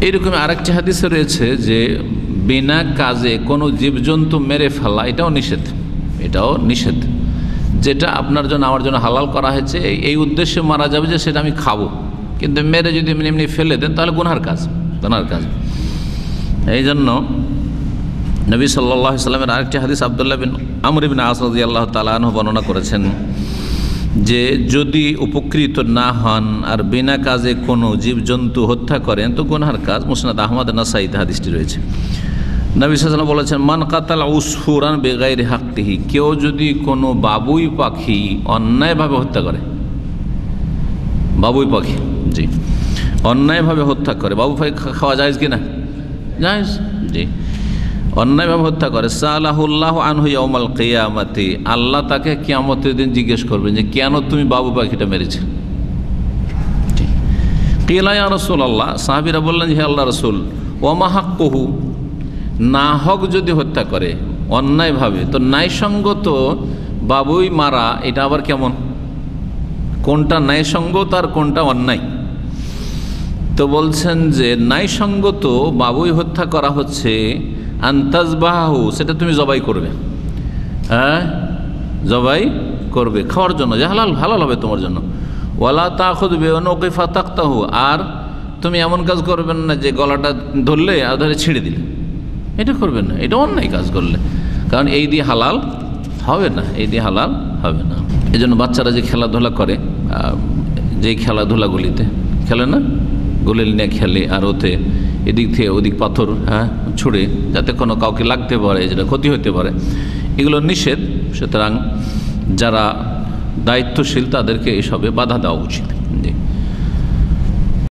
এইরকম আরেকটি হাদিসে রয়েছে যে বিনা কাজে কোনো জীবজন্তু মেরে ফেলা, এটাও নিষেধ এটাও নিষেধ। যেটা আপনার জন্য, আমার জন্য হালাল করা হয়েছে, এই- উদ্দেশ্যে মারা যাবে যে সেটা আমি খাব। কিন্তু মেরে যদি এমনি এমনি ফেলে দেন, তাহলে গুনহার কাজ গুনহার কাজ। এই জন্য নবী সাল্লাহ সাল্লামের আরেকটি হাদিস আবদুল্লাহ বিন আমর বিন আল্লাহ তালাহ বর্ণনা করেছেন যে যদি উপকৃত না হন আর বিনা কাজে কোনো জীবজন্তু হত্যা করেন, তো গুনহার কাজ মুসনাদ আহমদ নাসাইদ হাদিসটি রয়েছে। নবী বলেছেন, মান কাতাল উসফুরান বেগাইর হাক্তিহি কেউ যদি কোনো বাবুই পাখি অন্যায়ভাবে হত্যা করে, বাবুই পাখি, জি, অন্যায়ভাবে হত্যা করে বাবু পাখি খাওয়া যায় কি না যায় জি। অন্যায়ভাবে হত্যা করে। সালাহুল্লাহ আনহু ইয়াউমাল কিয়ামাতি। আল্লাহ তাকে কিয়ামতের দিন জিজ্ঞেস করবেন যে কেন তুমি বাবু পাখিটা মেরেছে কিলাইয়া রসুল আল্লাহ সাহাবিরা বললেন হে আল্লাহ রসুল ওমাহাক কহু না হক যদি হত্যা করে অন্যায়ভাবে তো ন্যায়সঙ্গত বাবুই মারা, এটা আবার কেমন? কোনটা ন্যায়সঙ্গত আর কোনটা অন্যায়? তো বলছেন যে ন্যায়সঙ্গত বাবুই হত্যা করা হচ্ছে আন্তাজবাহু সেটা তুমি জবাই করবে। হ্যাঁ? জবাই করবে, খাওয়ার জন্য, যে হালাল হবে তোমার জন্য। ওয়ালা তাখুদ বেওনকে ফাতাক্তাহু আর তুমি এমন কাজ করবেন না যে গলাটা ধরলে আর ধরে ছিঁড়ে দিলে। এটা করবেন না, এটা অন্যায় কাজ করলে। কারণ এই দিয়ে হালাল হবে না, এই দিয়ে হালাল হবে না। এই জন্য বাচ্চারা যে খেলাধুলা করে যে খেলাধুলাগুলিতে, খেলে না? গোলেল নিয়ে খেলে আর ওতে এদিক থেকে ওদিক পাথর হ্যাঁ ছুঁড়ে যাতে কোনো কাউকে লাগতে পারে, যেটা ক্ষতি হতে পারে। এগুলো নিষেধ, সুতরাং যারা দায়িত্বশীল তাদেরকে এসবে বাধা দেওয়া উচিত। জি।